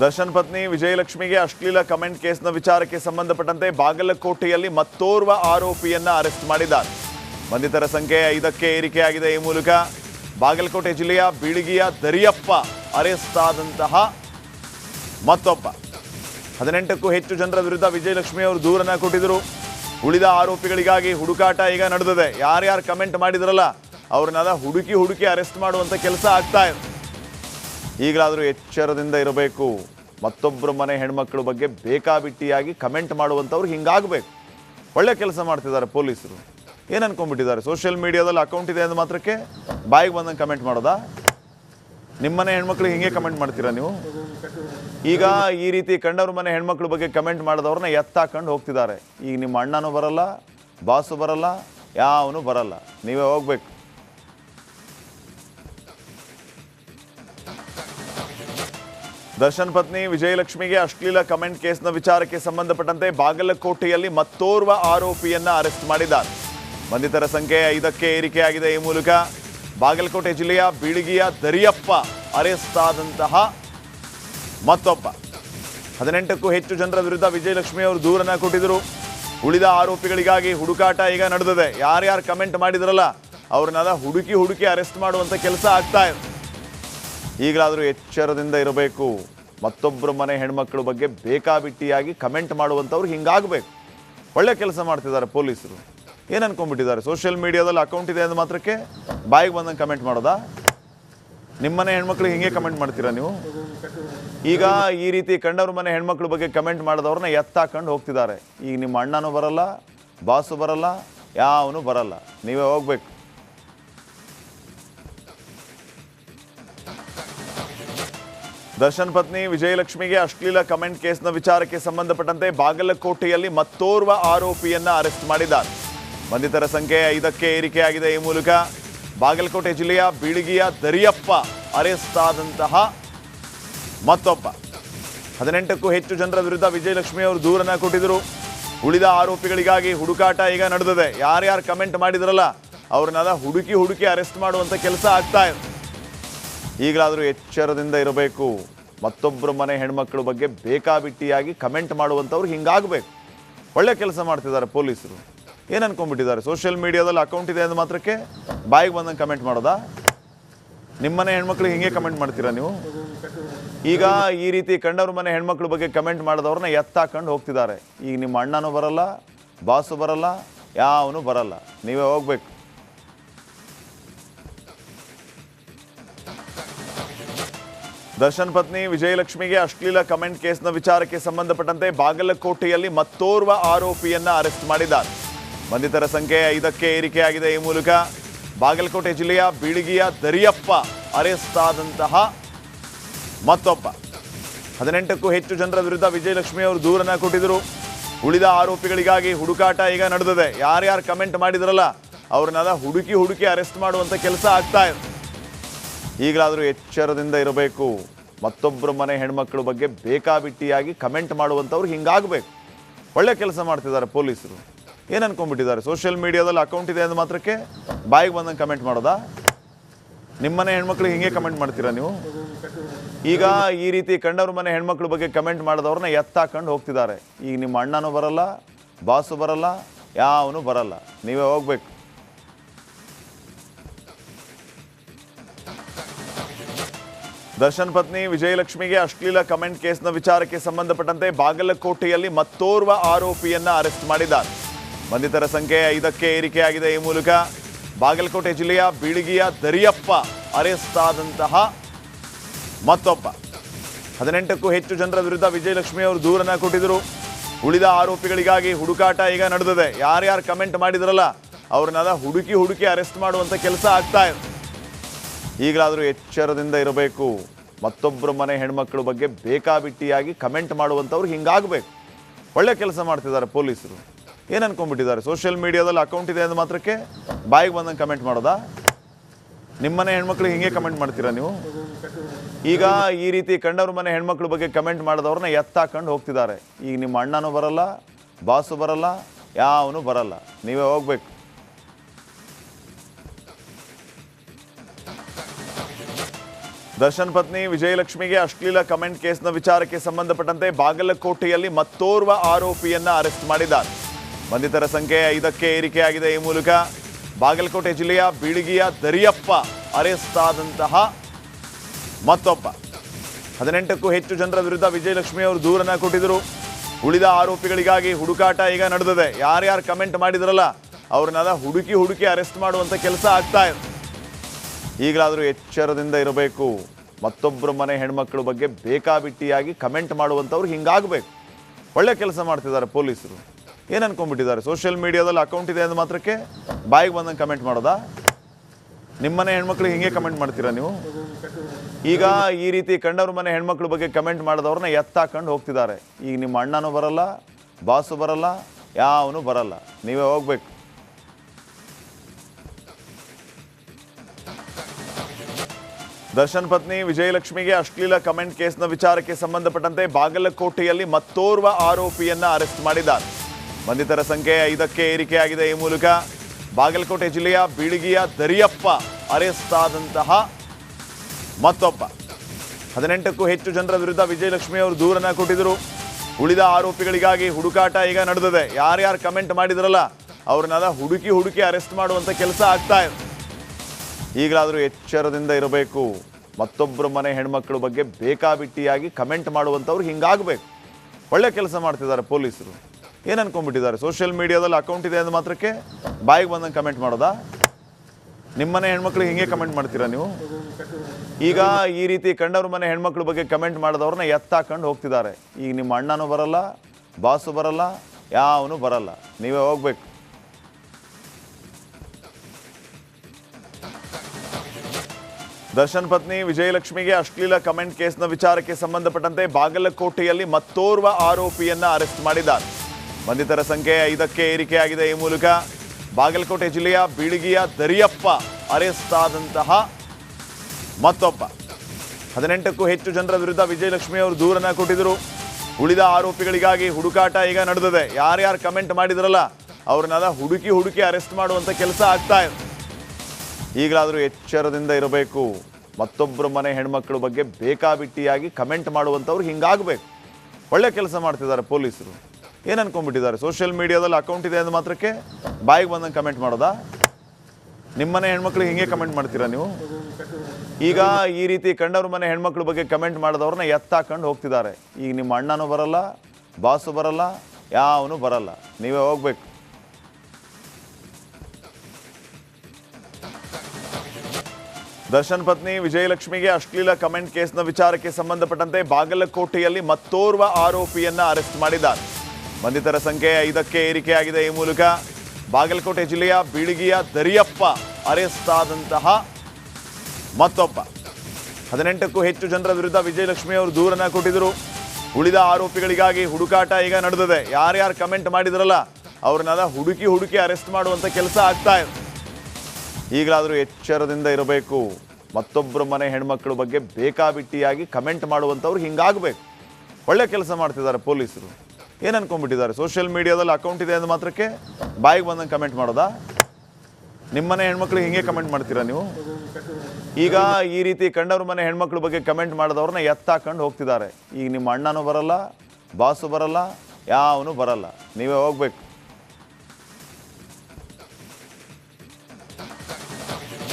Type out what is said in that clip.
ದರ್ಶನ್ ಪತ್ನಿ ವಿಜಯಲಕ್ಷ್ಮಿಗೆ ಅಶ್ಲೀಲ ಕಮೆಂಟ್ ಕೇಸ್ನ ವಿಚಾರಕ್ಕೆ ಸಂಬಂಧಪಟ್ಟಂತೆ ಬಾಗಲಕೋಟೆಯಲ್ಲಿ ಮತ್ತೋರ್ವ ಆರೋಪಿಯನ್ನ ಅರೆಸ್ಟ್ ಮಾಡಿದ್ದಾರೆ. ಬಂಧಿತರ ಸಂಖ್ಯೆ ಐದಕ್ಕೆ ಏರಿಕೆಯಾಗಿದೆ. ಈ ಮೂಲಕ ಬಾಗಲಕೋಟೆ ಜಿಲ್ಲೆಯ ಬೀಳಿಗಿಯ ದರಿಯಪ್ಪ ಅರೆಸ್ಟ್ ಆದಂತಹ ಮತ್ತೊಬ್ಬ. ಹದಿನೆಂಟಕ್ಕೂ ಹೆಚ್ಚು ಜನರ ವಿರುದ್ಧ ವಿಜಯಲಕ್ಷ್ಮಿ ಅವರು ದೂರನ್ನ ಕೊಟ್ಟಿದ್ದರು. ಉಳಿದ ಆರೋಪಿಗಳಿಗಾಗಿ ಹುಡುಕಾಟ ಈಗ ನಡೆದಿದೆ. ಯಾರ್ಯಾರು ಕಮೆಂಟ್ ಮಾಡಿದ್ರಲ್ಲ ಅವ್ರನ್ನೆಲ್ಲ ಹುಡುಕಿ ಹುಡುಕಿ ಅರೆಸ್ಟ್ ಮಾಡುವಂಥ ಕೆಲಸ ಆಗ್ತಾ ಇದೆ. ಈಗಲಾದರೂ ಎಚ್ಚರದಿಂದ ಇರಬೇಕು. ಮತ್ತೊಬ್ಬರ ಮನೆ ಹೆಣ್ಮಕ್ಳ ಬಗ್ಗೆ ಬೇಕಾಬಿಟ್ಟಿಯಾಗಿ ಕಮೆಂಟ್ ಮಾಡುವಂಥವ್ರು ಹಿಂಗಾಗಬೇಕು. ಒಳ್ಳೆ ಕೆಲಸ ಮಾಡ್ತಿದ್ದಾರೆ ಪೊಲೀಸರು. ಏನು ಅನ್ಕೊಂಡ್ಬಿಟ್ಟಿದ್ದಾರೆ? ಸೋಷಿಯಲ್ ಮೀಡಿಯಾದಲ್ಲಿ ಅಕೌಂಟ್ ಇದೆ ಅಂದ ಮಾತ್ರಕ್ಕೆ ಬಾಯಿಗೆ ಬಂದಂಗೆ ಕಮೆಂಟ್ ಮಾಡೋದಾ? ನಿಮ್ಮನೆ ಹೆಣ್ಮಕ್ಳು ಹಿಂಗೆ ಕಮೆಂಟ್ ಮಾಡ್ತೀರಾ ನೀವು? ಈಗ ಈ ರೀತಿ ಕಂಡವ್ರ ಮನೆ ಹೆಣ್ಮಕ್ಳ ಬಗ್ಗೆ ಕಮೆಂಟ್ ಮಾಡಿದವ್ರನ್ನ ಎತ್ತಾಕೊಂಡು ಹೋಗ್ತಿದ್ದಾರೆ. ಈಗ ನಿಮ್ಮ ಅಣ್ಣನೂ ಬರಲ್ಲ, ಬಾಸು ಬರಲ್ಲ, ಯಾವನು ಬರಲ್ಲ. ನೀವೇ ಹೋಗ್ಬೇಕು. ದರ್ಶನ್ ಪತ್ನಿ ವಿಜಯಲಕ್ಷ್ಮಿಗೆ ಅಶ್ಲೀಲ ಕಮೆಂಟ್ ಕೇಸ್ನ ವಿಚಾರಕ್ಕೆ ಸಂಬಂಧಪಟ್ಟಂತೆ ಬಾಗಲಕೋಟೆಯಲ್ಲಿ ಮತ್ತೋರ್ವ ಆರೋಪಿಯನ್ನ ಅರೆಸ್ಟ್ ಮಾಡಿದ್ದಾರೆ. ಬಂಧಿತರ ಸಂಖ್ಯೆ ಐದಕ್ಕೆ ಏರಿಕೆಯಾಗಿದೆ ಈ ಮೂಲಕ. ಬಾಗಲಕೋಟೆ ಜಿಲ್ಲೆಯ ಬೀಳಿಗಿಯ ದರಿಯಪ್ಪ ಅರೆಸ್ಟ್ ಆದಂತಹ ಮತ್ತೊಬ್ಬ. ಹದಿನೆಂಟಕ್ಕೂ ಹೆಚ್ಚು ಜನರ ವಿರುದ್ಧ ವಿಜಯಲಕ್ಷ್ಮಿ ಅವರು ದೂರನ್ನ ಕೊಟ್ಟಿದ್ದರು. ಉಳಿದ ಆರೋಪಿಗಳಿಗಾಗಿ ಹುಡುಕಾಟ ಈಗ ನಡೆದಿದೆ. ಯಾರ್ಯಾರು ಕಮೆಂಟ್ ಮಾಡಿದ್ರಲ್ಲ ಅವ್ರನ್ನೆಲ್ಲ ಹುಡುಕಿ ಹುಡುಕಿ ಅರೆಸ್ಟ್ ಮಾಡುವಂಥ ಕೆಲಸ ಆಗ್ತಾ ಇದೆ. ಈಗಲಾದರೂ ಎಚ್ಚರದಿಂದ ಇರಬೇಕು. ಮತ್ತೊಬ್ಬರ ಮನೆ ಹೆಣ್ಮಕ್ಳ ಬಗ್ಗೆ ಬೇಕಾಬಿಟ್ಟಿಯಾಗಿ ಕಮೆಂಟ್ ಮಾಡುವಂಥವ್ರು ಹಿಂಗಾಗಬೇಕು. ಒಳ್ಳೆ ಕೆಲಸ ಮಾಡ್ತಿದ್ದಾರೆ ಪೊಲೀಸರು. ಏನು ಅನ್ಕೊಂಡ್ಬಿಟ್ಟಿದ್ದಾರೆ? ಸೋಷಿಯಲ್ ಮೀಡಿಯಾದಲ್ಲಿ ಅಕೌಂಟ್ ಇದೆ ಅಂದ ಮಾತ್ರಕ್ಕೆ ಬಾಯಿಗೆ ಬಂದಂಗೆ ಕಮೆಂಟ್ ಮಾಡೋದಾ? ನಿಮ್ಮನೆ ಹೆಣ್ಮಕ್ಳಿಗೆ ಹಿಂಗೆ ಕಮೆಂಟ್ ಮಾಡ್ತೀರಾ ನೀವು? ಈಗ ಈ ರೀತಿ ಕಂಡವ್ರ ಮನೆ ಹೆಣ್ಮಕ್ಳ ಬಗ್ಗೆ ಕಮೆಂಟ್ ಮಾಡಿದವ್ರನ್ನ ಎತ್ತಾಕೊಂಡು ಹೋಗ್ತಿದ್ದಾರೆ. ಈಗ ನಿಮ್ಮ ಅಣ್ಣನೂ ಬರಲ್ಲ, ಬಾಸು ಬರಲ್ಲ, ಯಾವನು ಬರಲ್ಲ. ನೀವೇ ಹೋಗ್ಬೇಕು. ದರ್ಶನ್ ಪತ್ನಿ ವಿಜಯಲಕ್ಷ್ಮಿಗೆ ಅಶ್ಲೀಲ ಕಮೆಂಟ್ ಕೇಸ್ನ ವಿಚಾರಕ್ಕೆ ಸಂಬಂಧಪಟ್ಟಂತೆ ಬಾಗಲಕೋಟೆಯಲ್ಲಿ ಮತ್ತೋರ್ವ ಆರೋಪಿಯನ್ನ ಅರೆಸ್ಟ್ ಮಾಡಿದ್ದಾರೆ. ಬಂಧಿತರ ಸಂಖ್ಯೆ ಐದಕ್ಕೆ ಏರಿಕೆಯಾಗಿದೆ ಈ ಮೂಲಕ. ಬಾಗಲಕೋಟೆ ಜಿಲ್ಲೆಯ ಬೀಳಿಗೆಯ ದರಿಯಪ್ಪ ಅರೆಸ್ಟ್ ಆದಂತಹ ಮತ್ತೊಬ್ಬ. ಹದಿನೆಂಟಕ್ಕೂ ಹೆಚ್ಚು ಜನರ ವಿರುದ್ಧ ವಿಜಯಲಕ್ಷ್ಮಿ ಅವರು ದೂರನ್ನ ಕೊಟ್ಟಿದ್ದರು. ಉಳಿದ ಆರೋಪಿಗಳಿಗಾಗಿ ಹುಡುಕಾಟ ಈಗ ನಡೆದಿದೆ. ಯಾರ್ಯಾರು ಕಮೆಂಟ್ ಮಾಡಿದ್ರಲ್ಲ ಅವ್ರನ್ನೆಲ್ಲ ಹುಡುಕಿ ಹುಡುಕಿ ಅರೆಸ್ಟ್ ಮಾಡುವಂಥ ಕೆಲಸ ಆಗ್ತಾ ಇದೆ. ಈಗಲಾದರೂ ಎಚ್ಚರದಿಂದ ಇರಬೇಕು. ಮತ್ತೊಬ್ಬರು ಮನೆ ಹೆಣ್ಮಕ್ಳ ಬಗ್ಗೆ ಬೇಕಾಬಿಟ್ಟಿಯಾಗಿ ಕಮೆಂಟ್ ಮಾಡುವಂಥವ್ರು ಹಿಂಗಾಗಬೇಕು. ಒಳ್ಳೆ ಕೆಲಸ ಮಾಡ್ತಿದ್ದಾರೆ ಪೊಲೀಸರು. ಏನು ಅನ್ಕೊಂಡ್ಬಿಟ್ಟಿದ್ದಾರೆ? ಸೋಷಿಯಲ್ ಮೀಡಿಯಾದಲ್ಲಿ ಅಕೌಂಟ್ ಇದೆ ಅಂದ ಮಾತ್ರಕ್ಕೆ ಬಾಯಿಗೆ ಬಂದಂಗೆ ಕಮೆಂಟ್ ಮಾಡೋದಾ? ನಿಮ್ಮನೆ ಹೆಣ್ಮಕ್ಳಿಗೆ ಹಿಂಗೆ ಕಮೆಂಟ್ ಮಾಡ್ತೀರಾ ನೀವು? ಈಗ ಈ ರೀತಿ ಕಂಡವ್ರ ಮನೆ ಹೆಣ್ಮಕ್ಳ ಬಗ್ಗೆ ಕಮೆಂಟ್ ಮಾಡಿದವ್ರನ್ನ ಎತ್ತಾಕೊಂಡು ಹೋಗ್ತಿದ್ದಾರೆ. ಈಗ ನಿಮ್ಮ ಅಣ್ಣನೂ ಬರಲ್ಲ, ಬಾಸು ಬರಲ್ಲ, ಯಾವನು ಬರಲ್ಲ. ನೀವೇ ಹೋಗ್ಬೇಕು. ದರ್ಶನ್ ಪತ್ನಿ ವಿಜಯಲಕ್ಷ್ಮಿಗೆ ಅಶ್ಲೀಲ ಕಮೆಂಟ್ ಕೇಸ್ನ ವಿಚಾರಕ್ಕೆ ಸಂಬಂಧಪಟ್ಟಂತೆ ಬಾಗಲಕೋಟೆಯಲ್ಲಿ ಮತ್ತೋರ್ವ ಆರೋಪಿಯನ್ನ ಅರೆಸ್ಟ್ ಮಾಡಿದ್ದಾರೆ. ಬಂಧಿತರ ಸಂಖ್ಯೆ ಐದಕ್ಕೆ ಏರಿಕೆಯಾಗಿದೆ. ಈ ಮೂಲಕ ಬಾಗಲಕೋಟೆ ಜಿಲ್ಲೆಯ ಬೀಳಿಗಿಯ ದರಿಯಪ್ಪ ಅರೆಸ್ಟ್ ಆದಂತಹ ಮತ್ತೊಬ್ಬ. ಹದಿನೆಂಟಕ್ಕೂ ಹೆಚ್ಚು ಜನರ ವಿರುದ್ಧ ವಿಜಯಲಕ್ಷ್ಮಿ ಅವರು ದೂರನ್ನ ಕೊಟ್ಟಿದ್ದರು. ಉಳಿದ ಆರೋಪಿಗಳಿಗಾಗಿ ಹುಡುಕಾಟ ಈಗ ನಡೆದಿದೆ. ಯಾರ್ಯಾರು ಕಮೆಂಟ್ ಮಾಡಿದ್ರಲ್ಲ ಅವ್ರನ್ನೆಲ್ಲ ಹುಡುಕಿ ಹುಡುಕಿ ಅರೆಸ್ಟ್ ಮಾಡುವಂಥ ಕೆಲಸ ಆಗ್ತಾ ಇದೆ. ಈಗಲಾದರೂ ಎಚ್ಚರದಿಂದ ಇರಬೇಕು. ಮತ್ತೊಬ್ಬರ ಮನೆ ಹೆಣ್ಮಕ್ಳ ಬಗ್ಗೆ ಬೇಕಾಬಿಟ್ಟಿಯಾಗಿ ಕಮೆಂಟ್ ಮಾಡುವಂಥವ್ರು ಹಿಂಗಾಗಬೇಕು. ಒಳ್ಳೆ ಕೆಲಸ ಮಾಡ್ತಿದ್ದಾರೆ ಪೊಲೀಸರು. ಏನು ಅನ್ಕೊಂಡ್ಬಿಟ್ಟಿದ್ದಾರೆ? ಸೋಷಿಯಲ್ ಮೀಡಿಯಾದಲ್ಲಿ ಅಕೌಂಟ್ ಇದೆ ಅಂದ ಮಾತ್ರಕ್ಕೆ ಬಾಯಿಗೆ ಬಂದಂಗೆ ಕಮೆಂಟ್ ಮಾಡೋದಾ? ನಿಮ್ಮನೆ ಹೆಣ್ಮಕ್ಳಿಗೆ ಹಿಂಗೆ ಕಮೆಂಟ್ ಮಾಡ್ತೀರಾ ನೀವು? ಈಗ ಈ ರೀತಿ ಕಂಡವ್ರ ಮನೆ ಹೆಣ್ಮಕ್ಳ ಬಗ್ಗೆ ಕಮೆಂಟ್ ಮಾಡಿದವ್ರನ್ನ ಎತ್ತಾಕೊಂಡು ಹೋಗ್ತಿದ್ದಾರೆ. ಈಗ ನಿಮ್ಮ ಅಣ್ಣನೂ ಬರಲ್ಲ, ಬಾಸು ಬರಲ್ಲ, ಯಾವನು ಬರಲ್ಲ. ನೀವೇ ಹೋಗ್ಬೇಕು. ದರ್ಶನ್ ಪತ್ನಿ ವಿಜಯಲಕ್ಷ್ಮಿಗೆ ಅಶ್ಲೀಲ ಕಮೆಂಟ್ ಕೇಸ್ನ ವಿಚಾರಕ್ಕೆ ಸಂಬಂಧಪಟ್ಟಂತೆ ಬಾಗಲಕೋಟೆಯಲ್ಲಿ ಮತ್ತೋರ್ವ ಆರೋಪಿಯನ್ನ ಅರೆಸ್ಟ್ ಮಾಡಿದ್ದಾರೆ. ಬಂಧಿತರ ಸಂಖ್ಯೆ ಐದಕ್ಕೆ ಏರಿಕೆಯಾಗಿದೆ. ಈ ಮೂಲಕ ಬಾಗಲಕೋಟೆ ಜಿಲ್ಲೆಯ ಬೀಳಿಗೆಯ ದರಿಯಪ್ಪ ಅರೆಸ್ಟ್ ಆದಂತಹ ಮತ್ತೊಬ್ಬ. ಹದಿನೆಂಟಕ್ಕೂ ಹೆಚ್ಚು ಜನರ ವಿರುದ್ಧ ವಿಜಯಲಕ್ಷ್ಮಿ ಅವರು ದೂರನ್ನ ಕೊಟ್ಟಿದ್ದರು. ಉಳಿದ ಆರೋಪಿಗಳಿಗಾಗಿ ಹುಡುಕಾಟ ಈಗ ನಡೆದಿದೆ. ಯಾರ್ಯಾರು ಕಮೆಂಟ್ ಮಾಡಿದ್ರಲ್ಲ ಅವ್ರನ್ನೆಲ್ಲ ಹುಡುಕಿ ಹುಡುಕಿ ಅರೆಸ್ಟ್ ಮಾಡುವಂಥ ಕೆಲಸ ಆಗ್ತಾ ಇದೆ. ಈಗಲಾದರೂ ಎಚ್ಚರದಿಂದ ಇರಬೇಕು. ಮತ್ತೊಬ್ಬರ ಮನೆ ಹೆಣ್ಮಕ್ಳ ಬಗ್ಗೆ ಬೇಕಾಬಿಟ್ಟಿಯಾಗಿ ಕಮೆಂಟ್ ಮಾಡುವಂಥವ್ರು ಹಿಂಗಾಗಬೇಕು. ಒಳ್ಳೆ ಕೆಲಸ ಮಾಡ್ತಿದ್ದಾರೆ ಪೊಲೀಸರು. ಏನು ಅನ್ಕೊಂಡ್ಬಿಟ್ಟಿದ್ದಾರೆ? ಸೋಷಿಯಲ್ ಮೀಡಿಯಾದಲ್ಲಿ ಅಕೌಂಟ್ ಇದೆ ಅಂದ ಮಾತ್ರಕ್ಕೆ ಬಾಯಿಗೆ ಬಂದಂಗೆ ಕಮೆಂಟ್ ಮಾಡೋದಾ? ನಿಮ್ಮನೆ ಹೆಣ್ಮಕ್ಳು ಹಿಂಗೆ ಕಮೆಂಟ್ ಮಾಡ್ತೀರಾ ನೀವು? ಈಗ ಈ ರೀತಿ ಕಂಡವ್ರ ಮನೆ ಹೆಣ್ಮಕ್ಳ ಬಗ್ಗೆ ಕಮೆಂಟ್ ಮಾಡಿದವ್ರನ್ನ ಎತ್ತಾಕೊಂಡು ಹೋಗ್ತಿದ್ದಾರೆ. ಈಗ ನಿಮ್ಮ ಅಣ್ಣನೂ ಬರಲ್ಲ, ಬಾಸು ಬರಲ್ಲ, ಯಾವನು ಬರಲ್ಲ. ನೀವೇ ಹೋಗ್ಬೇಕು. ದರ್ಶನ್ ಪತ್ನಿ ವಿಜಯಲಕ್ಷ್ಮಿಗೆ ಅಶ್ಲೀಲ ಕಮೆಂಟ್ ಕೇಸ್ನ ವಿಚಾರಕ್ಕೆ ಸಂಬಂಧಪಟ್ಟಂತೆ ಬಾಗಲಕೋಟೆಯಲ್ಲಿ ಮತ್ತೋರ್ವ ಆರೋಪಿಯನ್ನ ಅರೆಸ್ಟ್ ಮಾಡಿದ್ದಾರೆ. ಬಂಧಿತರ ಸಂಖ್ಯೆ ಐದಕ್ಕೆ ಏರಿಕೆಯಾಗಿದೆ. ಈ ಮೂಲಕ ಬಾಗಲಕೋಟೆ ಜಿಲ್ಲೆಯ ಬೀಳಿಗಿಯ ದರಿಯಪ್ಪ ಅರೆಸ್ಟ್ ಆದಂತಹ ಮತ್ತೊಬ್ಬ. ಹದಿನೆಂಟಕ್ಕೂ ಹೆಚ್ಚು ಜನರ ವಿರುದ್ಧ ವಿಜಯಲಕ್ಷ್ಮಿ ಅವರು ದೂರನ್ನ ಕೊಟ್ಟಿದ್ದರು. ಉಳಿದ ಆರೋಪಿಗಳಿಗಾಗಿ ಹುಡುಕಾಟ ಈಗ ನಡೆದಿದೆ. ಯಾರ್ಯಾರು ಕಮೆಂಟ್ ಮಾಡಿದ್ರಲ್ಲ ಅವ್ರನ್ನೆಲ್ಲ ಹುಡುಕಿ ಹುಡುಕಿ ಅರೆಸ್ಟ್ ಮಾಡುವಂಥ ಕೆಲಸ ಆಗ್ತಾ ಇದೆ. ಈಗಲಾದರೂ ಎಚ್ಚರದಿಂದ ಇರಬೇಕು. ಮತ್ತೊಬ್ಬರ ಮನೆ ಹೆಣ್ಮಕ್ಳ ಬಗ್ಗೆ ಬೇಕಾಬಿಟ್ಟಿಯಾಗಿ ಕಮೆಂಟ್ ಮಾಡುವಂಥವ್ರು ಹಿಂಗಾಗಬೇಕು. ಒಳ್ಳೆ ಕೆಲಸ ಮಾಡ್ತಿದ್ದಾರೆ ಪೊಲೀಸರು. ಏನು ಅನ್ಕೊಂಡ್ಬಿಟ್ಟಿದ್ದಾರೆ? ಸೋಷಿಯಲ್ ಮೀಡಿಯಾದಲ್ಲಿ ಅಕೌಂಟ್ ಇದೆ ಅಂದ ಮಾತ್ರಕ್ಕೆ ಬಾಯಿಗೆ ಬಂದಂಗೆ ಕಮೆಂಟ್ ಮಾಡೋದಾ? ನಿಮ್ಮನೆ ಹೆಣ್ಮಕ್ಳು ಹಿಂಗೆ ಕಮೆಂಟ್ ಮಾಡ್ತೀರಾ ನೀವು? ಈಗ ಈ ರೀತಿ ಕಂಡವ್ರ ಮನೆ ಹೆಣ್ಮಕ್ಳ ಬಗ್ಗೆ ಕಮೆಂಟ್ ಮಾಡಿದವ್ರನ್ನ ಎತ್ತಾಕೊಂಡು ಹೋಗ್ತಿದ್ದಾರೆ. ಈಗ ನಿಮ್ಮ ಅಣ್ಣನೂ ಬರಲ್ಲ, ಬಾಸು ಬರಲ್ಲ, ಯಾವನು ಬರಲ್ಲ. ನೀವೇ ಹೋಗ್ಬೇಕು. ದರ್ಶನ್ ಪತ್ನಿ ವಿಜಯಲಕ್ಷ್ಮಿಗೆ ಅಶ್ಲೀಲ ಕಮೆಂಟ್ ಕೇಸ್ನ ವಿಚಾರಕ್ಕೆ ಸಂಬಂಧಪಟ್ಟಂತೆ ಬಾಗಲಕೋಟೆಯಲ್ಲಿ ಮತ್ತೋರ್ವ ಆರೋಪಿಯನ್ನ ಅರೆಸ್ಟ್ ಮಾಡಿದ್ದಾರೆ. ಬಂಧಿತರ ಸಂಖ್ಯೆ ಐದಕ್ಕೆ ಏರಿಕೆಯಾಗಿದೆ. ಈ ಮೂಲಕ ಬಾಗಲಕೋಟೆ ಜಿಲ್ಲೆಯ ಬೀಳಿಗೆಯ ದರಿಯಪ್ಪ ಅರೆಸ್ಟ್ ಆದಂತಹ ಮತ್ತೊಬ್ಬ. ಹದಿನೆಂಟಕ್ಕೂ ಹೆಚ್ಚು ಜನರ ವಿರುದ್ಧ ವಿಜಯಲಕ್ಷ್ಮಿ ಅವರು ದೂರನ್ನ ಕೊಟ್ಟಿದ್ದರು. ಉಳಿದ ಆರೋಪಿಗಳಿಗಾಗಿ ಹುಡುಕಾಟ ಈಗ ನಡೆದಿದೆ. ಯಾರ್ಯಾರು ಕಮೆಂಟ್ ಮಾಡಿದ್ರಲ್ಲ ಅವ್ರನ್ನೆಲ್ಲ ಹುಡುಕಿ ಹುಡುಕಿ ಅರೆಸ್ಟ್ ಮಾಡುವಂಥ ಕೆಲಸ ಆಗ್ತಾ ಇದೆ. ಈಗಲಾದರೂ ಎಚ್ಚರದಿಂದ ಇರಬೇಕು. ಮತ್ತೊಬ್ಬರ ಮನೆ ಹೆಣ್ಮಕ್ಳ ಬಗ್ಗೆ ಬೇಕಾಬಿಟ್ಟಿಯಾಗಿ ಕಮೆಂಟ್ ಮಾಡುವಂಥವ್ರು ಹಿಂಗಾಗಬೇಕು. ಒಳ್ಳೆ ಕೆಲಸ ಮಾಡ್ತಿದ್ದಾರೆ ಪೊಲೀಸರು. ಏನು ಅನ್ಕೊಂಡ್ಬಿಟ್ಟಿದ್ದಾರೆ? ಸೋಷಿಯಲ್ ಮೀಡಿಯಾದಲ್ಲಿ ಅಕೌಂಟ್ ಇದೆ ಅಂದ ಮಾತ್ರಕ್ಕೆ ಬಾಯಿಗೆ ಬಂದಂಗೆ ಕಮೆಂಟ್ ಮಾಡೋದಾ? ನಿಮ್ಮನೆ ಹೆಣ್ಮಕ್ಳಿಗೆ ಹಿಂಗೆ ಕಮೆಂಟ್ ಮಾಡ್ತೀರಾ ನೀವು? ಈಗ ಈ ರೀತಿ ಕಂಡವ್ರ ಮನೆ ಹೆಣ್ಮಕ್ಳ ಬಗ್ಗೆ ಕಮೆಂಟ್ ಮಾಡಿದವ್ರನ್ನ ಎತ್ತಾಕೊಂಡು ಹೋಗ್ತಿದ್ದಾರೆ. ಈಗ ನಿಮ್ಮ ಅಣ್ಣನೂ ಬರಲ್ಲ, ಬಾಸು ಬರಲ್ಲ, ಯಾವನು ಬರಲ್ಲ. ನೀವೇ ಹೋಗ್ಬೇಕು. ದರ್ಶನ್ ಪತ್ನಿ ವಿಜಯಲಕ್ಷ್ಮಿಗೆ ಅಶ್ಲೀಲ ಕಮೆಂಟ್ ಕೇಸ್ನ ವಿಚಾರಕ್ಕೆ ಸಂಬಂಧಪಟ್ಟಂತೆ ಬಾಗಲಕೋಟೆಯಲ್ಲಿ ಮತ್ತೋರ್ವ ಆರೋಪಿಯನ್ನ ಅರೆಸ್ಟ್ ಮಾಡಿದ್ದಾರೆ. ಬಂಧಿತರ ಸಂಖ್ಯೆ ಐದಕ್ಕೆ ಏರಿಕೆಯಾಗಿದೆ. ಈ ಮೂಲಕ ಬಾಗಲಕೋಟೆ ಜಿಲ್ಲೆಯ ಬೀಳಿಗೆಯ ದರಿಯಪ್ಪ ಅರೆಸ್ಟ್ ಆದಂತಹ ಮತ್ತೊಬ್ಬ. ಹದಿನೆಂಟಕ್ಕೂ ಹೆಚ್ಚು ಜನರ ವಿರುದ್ಧ ವಿಜಯಲಕ್ಷ್ಮಿ ಅವರು ದೂರನ್ನ ಕೊಟ್ಟಿದ್ದರು. ಉಳಿದ ಆರೋಪಿಗಳಿಗಾಗಿ ಹುಡುಕಾಟ ಈಗ ನಡೆದಿದೆ. ಯಾರ್ಯಾರು ಕಮೆಂಟ್ ಮಾಡಿದ್ರಲ್ಲ ಅವ್ರನ್ನೆಲ್ಲ ಹುಡುಕಿ ಹುಡುಕಿ ಅರೆಸ್ಟ್ ಮಾಡುವಂತ ಕೆಲಸ ಆಗ್ತಾ ಇದೆ. ಈಗಲಾದರೂ ಎಚ್ಚರದಿಂದ ಇರಬೇಕು. ಮತ್ತೊಬ್ಬರ ಮನೆ ಹೆಣ್ಮಕ್ಳ ಬಗ್ಗೆ ಬೇಕಾಬಿಟ್ಟಿಯಾಗಿ ಕಮೆಂಟ್ ಮಾಡುವಂಥವ್ರು ಹಿಂಗಾಗಬೇಕು. ಒಳ್ಳೆ ಕೆಲಸ ಮಾಡ್ತಿದ್ದಾರೆ ಪೊಲೀಸರು. ಏನು ಅನ್ಕೊಂಡ್ಬಿಟ್ಟಿದ್ದಾರೆ? ಸೋಷಿಯಲ್ ಮೀಡಿಯಾದಲ್ಲಿ ಅಕೌಂಟ್ ಇದೆ ಅಂದ ಮಾತ್ರಕ್ಕೆ ಬಾಯಿಗೆ ಬಂದಂಗೆ ಕಮೆಂಟ್ ಮಾಡೋದಾ? ನಿಮ್ಮನೆ ಹೆಣ್ಮಕ್ಳಿಗೆ ಹಿಂಗೆ ಕಮೆಂಟ್ ಮಾಡ್ತೀರಾ ನೀವು? ಈಗ ಈ ರೀತಿ ಕಂಡವ್ರ ಮನೆ ಹೆಣ್ಮಕ್ಳ ಬಗ್ಗೆ ಕಮೆಂಟ್ ಮಾಡಿದವ್ರನ್ನ ಎತ್ತಾಕೊಂಡು ಹೋಗ್ತಿದ್ದಾರೆ. ಈಗ ನಿಮ್ಮ ಅಣ್ಣನೂ ಬರಲ್ಲ, ಬಾಸು ಬರಲ್ಲ, ಯಾವನು ಬರಲ್ಲ. ನೀವೇ ಹೋಗ್ಬೇಕು. ದರ್ಶನ್ ಪತ್ನಿ ವಿಜಯಲಕ್ಷ್ಮಿಗೆ ಅಶ್ಲೀಲ ಕಮೆಂಟ್ ಕೇಸ್ನ ವಿಚಾರಕ್ಕೆ ಸಂಬಂಧಪಟ್ಟಂತೆ ಬಾಗಲಕೋಟೆಯಲ್ಲಿ ಮತ್ತೋರ್ವ ಆರೋಪಿಯನ್ನ ಅರೆಸ್ಟ್ ಮಾಡಿದ್ದಾರೆ. ಬಂಧಿತರ ಸಂಖ್ಯೆ ಐದಕ್ಕೆ ಏರಿಕೆಯಾಗಿದೆ ಈ ಮೂಲಕ. ಬಾಗಲಕೋಟೆ ಜಿಲ್ಲೆಯ ಬೀಳಿಗೆಯ ದರಿಯಪ್ಪ ಅರೆಸ್ಟ್ ಆದಂತಹ ಮತ್ತೊಬ್ಬ. ಹದಿನೆಂಟಕ್ಕೂ ಹೆಚ್ಚು ಜನರ ವಿರುದ್ಧ ವಿಜಯಲಕ್ಷ್ಮಿ ಅವರು ದೂರನ ಕೊಟ್ಟಿದ್ದರು. ಉಳಿದ ಆರೋಪಿಗಳಿಗಾಗಿ ಹುಡುಕಾಟ ಈಗ ನಡೆದಿದೆ. ಯಾರ್ಯಾರು ಕಮೆಂಟ್ ಮಾಡಿದ್ರಲ್ಲ ಅವ್ರನ್ನೆಲ್ಲ ಹುಡುಕಿ ಹುಡುಕಿ ಅರೆಸ್ಟ್ ಮಾಡುವಂಥ ಕೆಲಸ ಆಗ್ತಾ ಇದೆ. ಈಗಲಾದರೂ ಎಚ್ಚರದಿಂದ ಇರಬೇಕು. ಮತ್ತೊಬ್ಬರ ಮನೆ ಹೆಣ್ಮಕ್ಳ ಬಗ್ಗೆ ಬೇಕಾಬಿಟ್ಟಿಯಾಗಿ ಕಮೆಂಟ್ ಮಾಡುವಂಥವ್ರು ಹಿಂಗಾಗಬೇಕು. ಒಳ್ಳೆ ಕೆಲಸ ಮಾಡ್ತಿದ್ದಾರೆ ಪೊಲೀಸರು. ಏನು ಅನ್ಕೊಂಡ್ಬಿಟ್ಟಿದ್ದಾರೆ? ಸೋಷಿಯಲ್ ಮೀಡಿಯಾದಲ್ಲಿ ಅಕೌಂಟ್ ಇದೆ ಅಂದ ಮಾತ್ರಕ್ಕೆ ಬಾಯಿಗೆ ಬಂದಂಗೆ ಕಮೆಂಟ್ ಮಾಡೋದಾ? ನಿಮ್ಮ ಮನೆ ಹೆಣ್ಮಕ್ಳು ಹಿಂಗೆ ಕಮೆಂಟ್ ಮಾಡ್ತೀರಾ ನೀವು? ಈಗ ಈ ರೀತಿ ಕಂಡವ್ರ ಮನೆ ಹೆಣ್ಮಕ್ಳ ಬಗ್ಗೆ ಕಮೆಂಟ್ ಮಾಡಿದವ್ರನ್ನ ಎತ್ತಾಕೊಂಡು ಹೋಗ್ತಿದ್ದಾರೆ. ಈಗ ನಿಮ್ಮ ಅಣ್ಣನೂ ಬರಲ್ಲ, ಬಾಸು ಬರಲ್ಲ, ಯಾವನು ಬರಲ್ಲ. ನೀವೇ ಹೋಗ್ಬೇಕು.